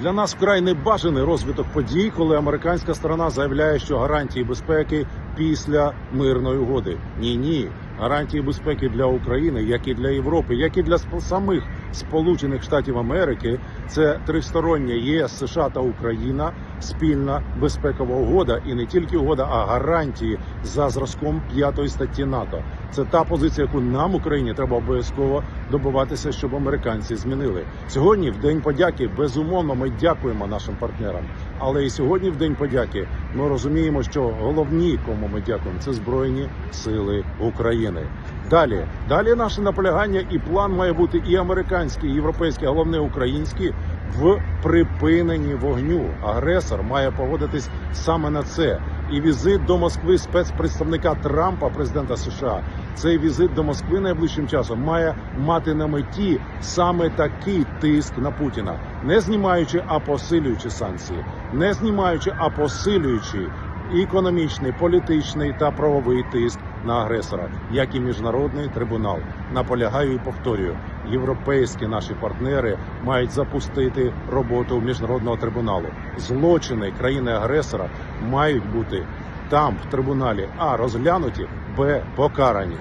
Для нас вкрай небажаний розвиток подій, коли американська сторона заявляє, що гарантії безпеки після мирної угоди. Ні, ні. Гарантії безпеки для України, як і для Європи, як і для самих Сполучених Штатів Америки, це тристороння ЄС, США та Україна, спільна безпекова угода, і не тільки угода, а гарантії за зразком п'ятої статті НАТО. Це та позиція, яку нам Україні треба обов'язково добиватися, щоб американці змінили сьогодні. В день подяки безумовно ми дякуємо нашим партнерам. Але і сьогодні, в день подяки, ми розуміємо, що головні, кому ми дякуємо, це збройні сили України. Далі, далі наше наполягання і план має бути і американський, і європейський, головне український в припиненні вогню. Агресор має погодитись саме на це. І візит до Москви спецпредставника Трампа, президента США, цей візит до Москви найближчим часом має мати на меті саме такий тиск на Путіна, не знімаючи, а посилюючи санкції, не знімаючи, а посилюючи економічний, політичний та правовий тиск на агресора, як і міжнародний трибунал. Наполягаю і повторюю, європейські наші партнери мають запустити роботу міжнародного трибуналу. Злочини країни-агресора мають бути там, в трибуналі, а розглянуті, б покарані.